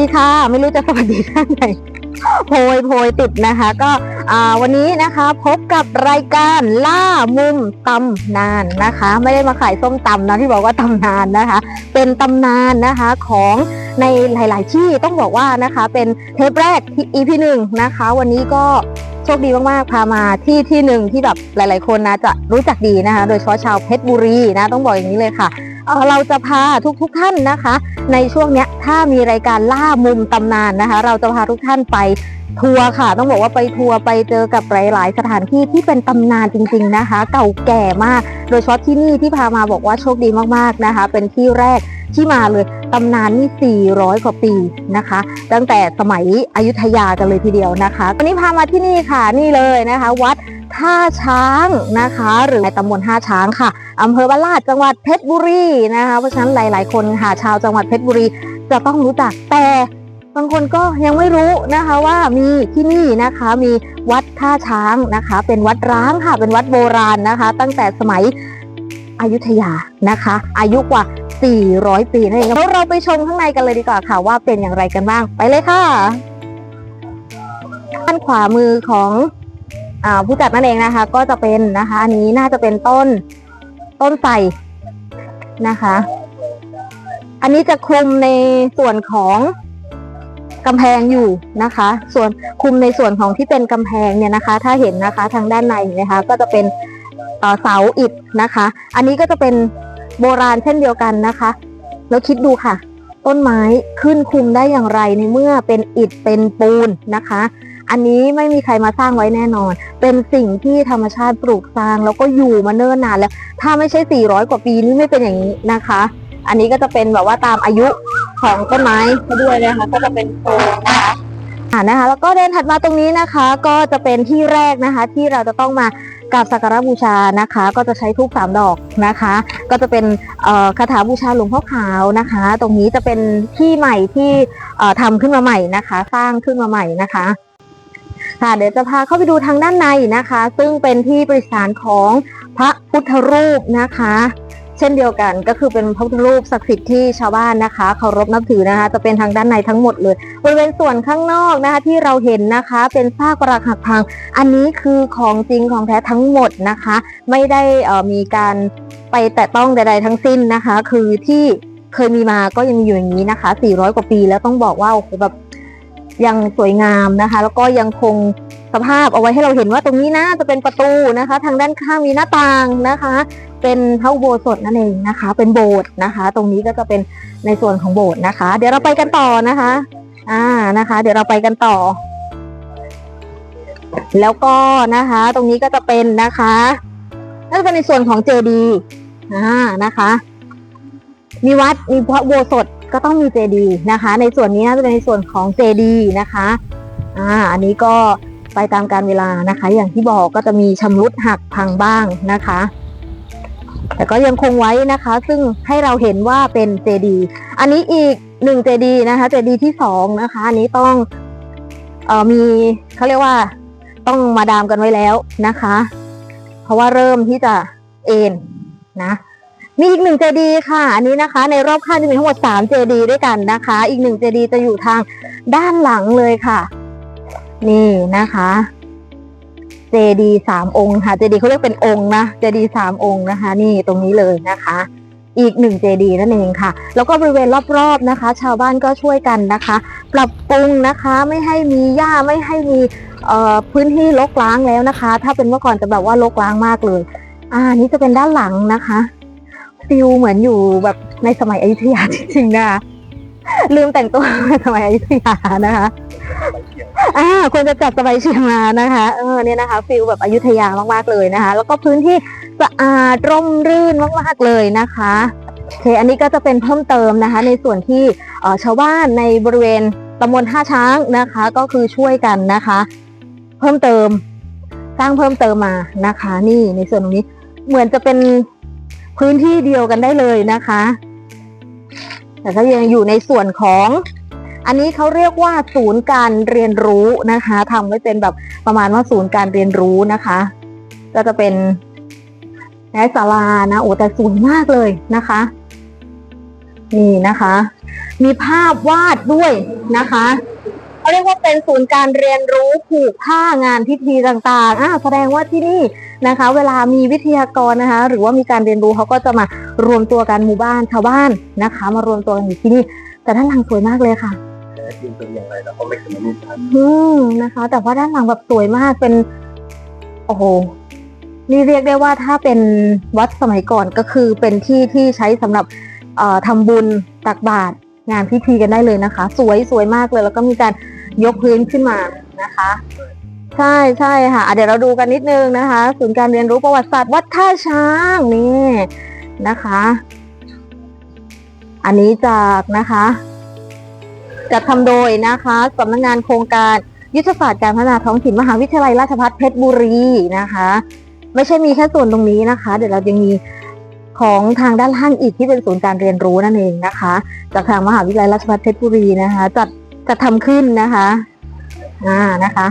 ีค่ะ ไม่รู้จะสวัสดีท่านไหนโพยโพยติดนะคะ ก็วันนี้นะคะพบกับรายการล่ามุมตำนานนะคะ ไม่ได้มาขายส้มตำนะที่บอกว่าตำนานนะคะ เป็นตำนานนะคะของในหลาย ๆ ที่ต้องบอกว่านะคะ เป็นเทปแรกที่ EP หนึ่งนะคะ วันนี้ก็โชคดีมาก ๆ พามาที่ที่หนึ่งที่แบบหลาย ๆ คนนะจะรู้จักดีนะคะ โดยเฉพาะชาวเพชรบุรีนะ ต้องบอกอย่างนี้เลยค่ะ เราจะพาทุกๆท่านนะคะ ในช่วงเนี้ยถ้ามีรายการล่ามุมตำนานนะคะ เราจะพาทุกท่านไปทัวร์ค่ะ ต้องบอกว่าไปทัวร์ไปเจอกับหลายๆ สถานที่ที่เป็นตำนานจริง ๆนะคะ เก่าแก่มาก โดยเฉพาะที่นี่ที่พามาบอกว่าโชคดีมากๆนะคะ เป็นที่แรก ที่มาเลยตำนานนี่ 400 กว่าปีนะคะ ตั้งแต่สมัยอยุธยากันเลยทีเดียวนะคะ วันนี้พามาที่นี่ค่ะนี่เลยนะคะ วัดท่าช้างนะคะ หรือในตำบลท่าช้างค่ะอำเภอบ้านลาดจังหวัดเพชรบุรีนะคะ เพราะฉะนั้นหลาย ๆ คนค่ะชาวจังหวัดเพชรบุรีจะต้องรู้จักแต่บางคนก็ยังไม่รู้นะคะว่ามีที่นี่นะคะมีวัดท่าช้างนะคะ เป็นวัดร้างค่ะเป็นวัดโบราณนะคะ ตั้งแต่สมัยอยุธยานะคะ อายุกว่า 400 ปีนั่นเองแล้วเราไปชมข้างในกันเลยดีกว่าค่ะว่าเป็นอย่างไรกันบ้างไปเลยค่ะ ด้านขวามือของอผู้จัดนั่นเองนะคะ ก็จะเป็นนะคะ อันนี้น่าจะเป็นต้นต้นไทรนะคะ อันนี้จะคลุมในส่วนของกำแพงอยู่นะคะ ส่วนคลุมในส่วนของที่เป็นกำแพงเนี่ยนะคะ ถ้าเห็นนะคะทางด้านในนะคะ ก็จะเป็นเสาอิฐนะคะ อันนี้ก็จะเป็น โบราณเช่นเดียวกันนะคะ แล้วคิดดูค่ะ ต้นไม้ขึ้นคุมได้อย่างไรในเมื่อเป็นอิฐเป็นปูนนะคะ อันนี้ไม่มีใครมาสร้างไว้แน่นอน เป็นสิ่งที่ธรรมชาติปลูกสร้างแล้วก็อยู่มาเนิ่นนานแล้ว ถ้าไม่ใช่ 400 กว่าปีนี่ไม่เป็นอย่างนี้นะคะ อันนี้ก็จะเป็นแบบว่าตามอายุของต้นไม้เขาด้วยนะคะก็จะเป็นโคนนะคะอ่านะคะ แล้วก็เดินถัดมาตรงนี้นะคะ ก็จะเป็นที่แรกนะคะ ที่เราจะต้องมา กราบสักการะบูชานะคะ ก็จะใช้ทูบสามดอกนะคะ ก็จะเป็นคาถาบูชาหลวงพ่อขาวนะคะ ตรงนี้จะเป็นที่ใหม่ที่เอ่อทำขึ้นมาใหม่นะคะ สร้างขึ้นมาใหม่นะคะค่ะเดี๋ยวจะพาเข้าไปดูทางด้านในนะคะ ซึ่งเป็นที่ประดิษฐานของพระพุทธรูปนะคะ เช่นเดียวกันก็คือเป็นพระพุทธรูปศักดิ์สิทธิ์ที่ชาวบ้านนะคะเคารพนับถือนะคะ จะเป็นทางด้านในทั้งหมดเลยบริเวณส่วนข้างนอกนะคะที่เราเห็นนะคะ เป็นซากปรักหักพัง อันนี้คือของจริงของแท้ทั้งหมดนะคะ ไม่ได้อ่อมีการไปแตะต้องใด ๆ ทั้งสิ้นนะคะ คือที่เคยมีมาก็ยังมีอยู่อย่างนี้นะคะ 400 กว่าปีแล้วต้องบอกว่าโอ้โหแบบยังสวยงามนะคะ แล้วก็ยังคง สภาพเอาไว้ให้เราเห็นว่าตรงนี้นะจะเป็นประตูนะคะ ทางด้านข้างมีหน้าต่างนะคะ เป็นพระอุโบสถนั่นเองนะคะ เป็นโบสถ์นะคะ ตรงนี้ก็จะเป็นในส่วนของโบสถ์นะคะ เดี๋ยวเราไปกันต่อนะคะอ่านะคะ เดี๋ยวเราไปกันต่อ แล้วก็นะคะ ตรงนี้ก็จะเป็นนะคะน่าจะเป็นในส่วนของเจดีย์อ่านะคะ มีวัดมีพระอุโบสถก็ต้องมีเจดีย์นะคะ ในส่วนนี้น่าจะเป็นในส่วนของเจดีย์นะคะอ่าอันนี้ก็ ไปตามการเวลานะคะ อย่างที่บอกก็จะมีชำรุดหักพังบ้างนะคะ แต่ก็ยังคงไว้นะคะ ซึ่งให้เราเห็นว่าเป็นเจดีอันนี้อีกหนึ่งเจดีนะคะเจดีที่สองนะคะอันนี้ต้องเอ่อมีเขาเรียกว่า ต้องมาดามกันไว้แล้วนะคะ เพราะว่าเริ่มที่จะเอ็นนะมีอีกหนึ่งเจดีค่ะ อันนี้นะคะ ในรอบข้างจะมีทั้งหมดสามเจดีด้วยกันนะคะ อีกหนึ่งเจดีจะอยู่ทางด้านหลังเลยค่ะ นี่นะคะเจดีสามองค์ค่ะเจดีเขาเรียกเป็นองค์นะเจดีสามองค์นะคะ นี่ตรงนี้เลยนะคะ อีกหนึ่งเจดีนั่นเองค่ะ แล้วก็บริเวณรอบๆนะคะ ชาวบ้านก็ช่วยกันนะคะ ปรับปรุงนะคะไม่ให้มีหญ้าไม่ให้มีพื้นที่รกร้างแล้วนะคะ ถ้าเป็นเมื่อก่อนจะแบบว่ารกร้างมากเลย อ่านี่จะเป็นด้านหลังนะคะฟิลเหมือนอยู่แบบในสมัยอยุธยาจริงๆนะคะลืมแต่งตัวในสมัยอยุธยานะคะ อ่าควรจะจัดสบายเชียงมานะคะเออเนี่ยนะคะฟิลแบบอยุธยามากๆเลยนะคะ แล้วก็พื้นที่สะอาดร่มรื่นมากๆเลยนะคะโอเคอันนี้ก็จะเป็นเพิ่มเติมนะคะ ในส่วนที่เออชาวบ้านในบริเวณตำบลท่าช้างนะคะ ก็คือช่วยกันนะคะ เพิ่มเติมสร้างเพิ่มเติมมานะคะ นี่ในส่วนตรงนี้เหมือนจะเป็นพื้นที่เดียวกันได้เลยนะคะ แต่ก็ยังอยู่ในส่วนของ อันนี้เขาเรียกว่าศูนย์การเรียนรู้นะคะทำไว้เป็นแบบประมาณว่าศูนย์การเรียนรู้นะคะ ก็จะเป็นในศาลานะโอ้แต่สวยมากเลยนะคะ นี่นะคะ มีภาพวาดด้วยนะคะเขาเรียกว่าเป็นศูนย์การเรียนรู้ผูกผ้างานพิธีต่างๆอ่าแสดงว่าที่นี่นะคะ เวลามีวิทยากรนะคะ หรือว่ามีการเรียนรู้เขาก็จะมารวมตัวกันหมู่บ้านชาวบ้านนะคะ มารวมตัวกันอยู่ที่นี่ แต่ด้านหลังสวยมากเลยค่ะ แต่จริงเป็นอย่างไรเราก็ไม่เคยมารู้ทันอืมนะคะ แต่ว่าด้านหลังแบบสวยมากเป็น โอ้โหนี่เรียกได้ว่าถ้าเป็นวัดสมัยก่อนก็คือเป็นที่ที่ใช้สำหรับเอ่อทำบุญตักบาตรงานพิธีกันได้เลยนะคะ สวยสวยมากเลยแล้วก็มีการยกพื้นขึ้นมานะคะ ใช่ใช่ค่ะอะเดี๋ยวเราดูกันนิดนึงนะคะศูนย์การเรียนรู้ประวัติศาสตร์วัดท่าช้างนี่นะคะ อันนี้จากนะคะ จัดทำโดยนะคะสำนักงานโครงการยุทธศาสตร์การพัฒนาท้องถิ่นมหาวิทยาลัยราชภัฏเพชรบุรีนะคะ ไม่ใช่มีแค่ส่วนตรงนี้นะคะ เดี๋ยวเรายังมีของทางด้านล่างอีกที่เป็นศูนย์การเรียนรู้นั่นเองนะคะ จากทางมหาวิทยาลัยราชภัฏเพชรบุรีนะคะ จัดจัดทำขึ้นนะคะอ่านะคะ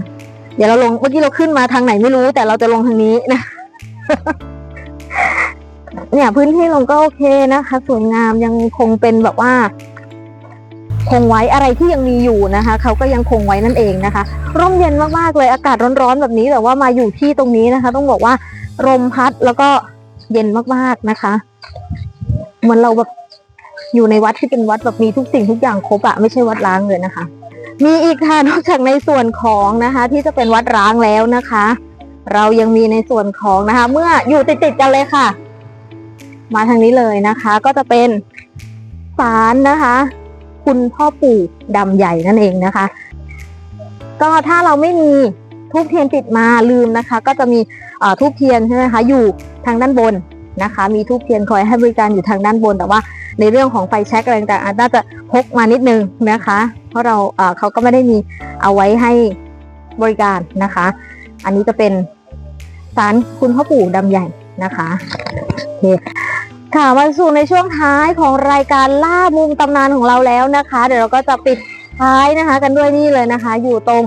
เดี๋ยวเราลงเมื่อกี้เราขึ้นมาทางไหนไม่รู้ แต่เราจะลงทางนี้นะเนี่ยพื้นที่ลงก็โอเคนะคะสวยงามยังคงเป็นแบบว่า คงไว้อะไรที่ยังมีอยู่นะคะเขาก็ยังคงไว้นั่นเองนะคะ ร่มเย็นมากๆเลยอากาศร้อนๆแบบนี้แต่ว่ามาอยู่ที่ตรงนี้นะคะ ต้องบอกว่าลมพัดแล้วก็เย็นมากๆนะคะเหมือนเราแบบอยู่ในวัดที่เป็นวัดแบบมีทุกสิ่งทุกอย่างครบอะไม่ใช่วัดร้างเลยนะคะ มีอีกค่ะนอกจากในส่วนของนะคะ ที่จะเป็นวัดร้างแล้วนะคะ เรายังมีในส่วนของนะคะ เมื่ออยู่ติดๆกันเลยค่ะ มาทางนี้เลยนะคะ ก็จะเป็นศาลนะคะ คุณพ่อปู่ดำใหญ่นั่นเองนะคะ ก็ถ้าเราไม่มีทูบเทียนติดมาลืมนะคะ ก็จะมีทูบเทียนใช่ไหมคะอยู่ทางด้านบนนะคะ มีทูบเทียนคอยให้บริการอยู่ทางด้านบน แต่ว่าในเรื่องของไฟแช็กอะไรต่างๆอาจน่าจะพกมานิดนึงนะคะ เพราะเราเขาก็ไม่ได้มีเอาไว้ให้บริการนะคะ อันนี้จะเป็นศาลคุณพ่อปู่ดำใหญ่นะคะโอเค ค่ะมาสู่ในช่วงท้ายของรายการล่ามุมตำนานของเราแล้วนะคะ เดี๋ยวเราก็จะปิดท้ายนะคะ กันด้วยนี่เลยนะคะ อยู่ตรง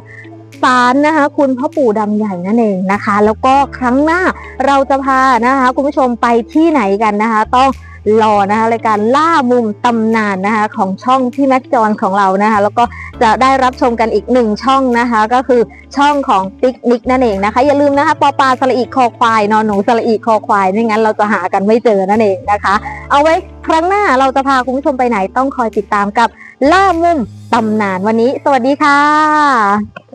ศาลนะคะ คุณพ่อปู่ดำใหญ่นั่นเองนะคะ แล้วก็ครั้งหน้าเราจะพานะคะ คุณผู้ชมไปที่ไหนกันนะคะ ต้อง รอนะคะรายการล่ามุมตำนานนะคะของช่องที่แม็กจอนของเรานะคะ แล้วก็จะได้รับชมกันอีกหนึ่งช่องนะคะ ก็คือช่องของติ๊กนิกนั่นเองนะคะ อย่าลืมนะคะปอปลาสระอีคอควายนอนหนูสระอีคอควายไม่งั้นเราจะหากันไม่เจอนั่นเองนะคะ เอาไว้ครั้งหน้าเราจะพาคุณผู้ชมไปไหนต้องคอยติดตามกับล่ามุมตำนานวันนี้ สวัสดีค่ะ